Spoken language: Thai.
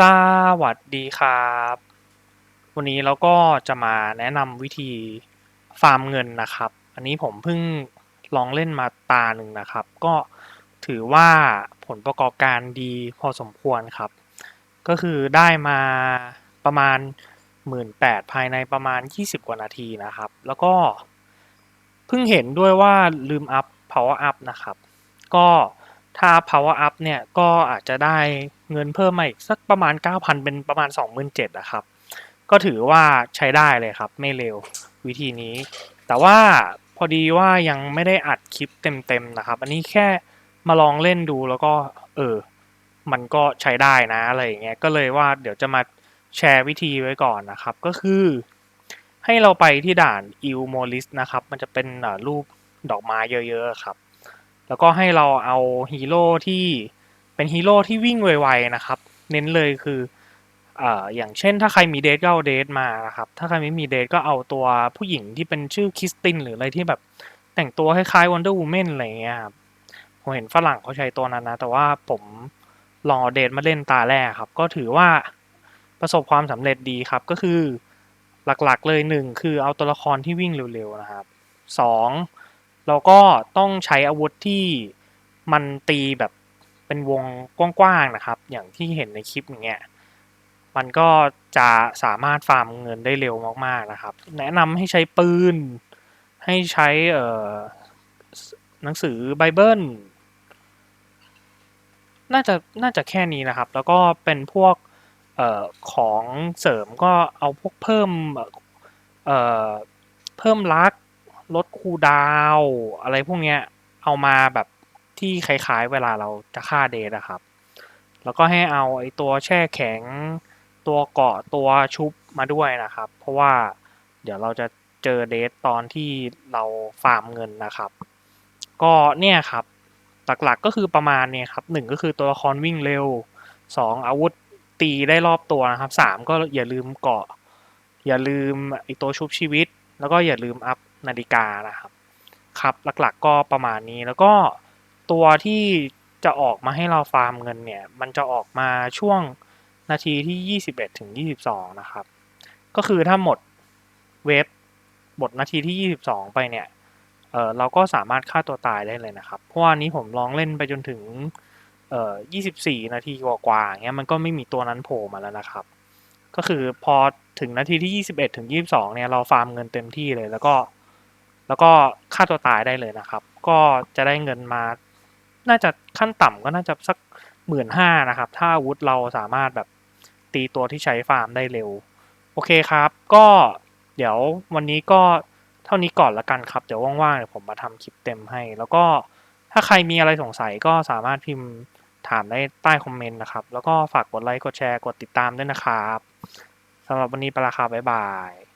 สวัสดีครับ วันนี้เราก็จะมาแนะนำวิธีฟาร์มเงินนะครับ อันนี้ผมเพิ่งลองเล่นมาตาหนึ่งนะครับ ก็ถือว่าผลประกอบการดีพอสมควรครับ ก็คือได้มาประมาณ 18,000ภายในประมาณ 20 กว่านาทีนะครับ แล้วก็เพิ่งเห็นด้วยว่าลืมอัพ power up นะครับ ก็ ถ้า power up เนี่ยก็อาจจะได้เงินเพิ่มมาอีกสักประมาณ 9,000 เป็นประมาณ 27,000นะครับ ก็ถือว่าใช้ได้เลยครับ ไม่เร็ววิธีนี้ แต่ว่าพอดีว่ายังไม่ได้อัดคลิปเต็มๆนะครับ อันนี้แค่มาลองเล่นดูแล้วก็ เออ มันก็ใช้ได้นะอะไรอย่างเงี้ยก็เลยว่าเดี๋ยวจะมาแชร์วิธีไว้ก่อนนะครับ ก็คือ ให้เราไปที่ด่าน i l m o l i s นะครับ มันจะเป็นรูปดอกไม้เยอะ ๆ ครับ แล้วก็ให้เราเอาฮีโร่ที่เป็นฮีโร่ที่วิ่งไวๆนะครับ เน้นเลยคืออ่าอย่างเช่นถ้าใครมีเดทก็เอาเดทมานะครับ ถ้าใครไม่มีเดทก็เอาตัวผู้หญิงที่เป็นชื่อคริสตินหรืออะไรที่แบบแต่งตัวคล้ายๆ Wonder Woman อะไรอย่างเงี้ยครับผมเห็นฝรั่งเขาใช้ตัวนั้นนะ แต่ว่าผมลองเอเดทมาเล่นตาแรกครับ ก็ถือว่าประสบความสำเร็จดีครับ ก็คือหลักๆเลยหนึ่งคือเอาตัวละครที่วิ่งเร็วๆนะครับสอง เราก็ต้องใช้อาวุธที่มันตีแบบเป็นวงกว้างๆนะครับ อย่างที่เห็นในคลิปอย่างเงี้ยมันก็จะสามารถฟาร์มเงินได้เร็วมากๆนะครับ แนะนำให้ใช้ปืน ให้ใช้เออหนังสือไบเบิลน่าจะน่าจะแค่นี้นะครับ แล้วก็เป็นพวกเอ่อของเสริมก็เอาพวกเพิ่มเอ่อเพิ่มลัก ลดคูดาวอะไรพวกเนี้ย เอามาแบบที่คล้ายๆเวลาเราจะฆ่าเดทอะครับ แล้วก็ให้เอาไอ้ตัวแช่แข็งตัวเกาะตัวชุบมาด้วยนะครับ เพราะว่าเดี๋ยวเราจะเจอเดทตอนที่เราฟาร์มเงินนะครับ ก็เนี่ยครับหลักๆก็คือประมาณเนี่ยครับหนึ่งก็คือตัวละครวิ่งเร็วสองอาวุธตีได้รอบตัวนะครับสามก็อย่าลืมเกาะ อย่าลืมไอตัวชุบชีวิต แล้วก็อย่าลืมอัพ นาฬิกานะครับครับหลักๆก็ประมาณนี้แล้วก็ตัวที่จะออกมาให้เราฟาร์มเงินเนี่ย มันจะออกมาช่วงนาทีที่ 21 ถึง 22 นะครับ ก็คือถ้าหมดเวฟหมดนาทีที่ 22 ไปเนี่ยเออเราก็สามารถฆ่าตัวตายได้เลยนะครับ เพราะว่านี้ผมลองเล่นไปจนถึงเอ่อ24 นาทีกว่าๆเงี้ยมันก็ไม่มีตัวนั้นโผล่มาแล้วนะครับ ก็คือพอถึงนาทีที่ 21 ถึง 22 เนี่ยเราฟาร์มเงินเต็มที่เลยแล้วก็ แล้วก็ฆ่าตัวตายได้เลยนะครับ ก็จะได้เงินมา น่าจะขั้นต่ำก็น่าจะสักหมื่นห้านะครับ ถ้าอาวุธเราสามารถแบบตีตัวที่ใช้ฟาร์มได้เร็ว โอเคครับ ก็เดี๋ยววันนี้ก็เท่านี้ก่อนละกันครับ เดี๋ยวว่างๆเดี๋ยวผมมาทำคลิปเต็มให้ แล้วก็ถ้าใครมีอะไรสงสัยก็สามารถพิมพ์ถามได้ใต้คอมเมนต์นะครับ แล้วก็ฝากกดไลค์ กดแชร์ กดติดตามด้วยนะครับสำหรับวันนี้ไปละครับบ๊ายบาย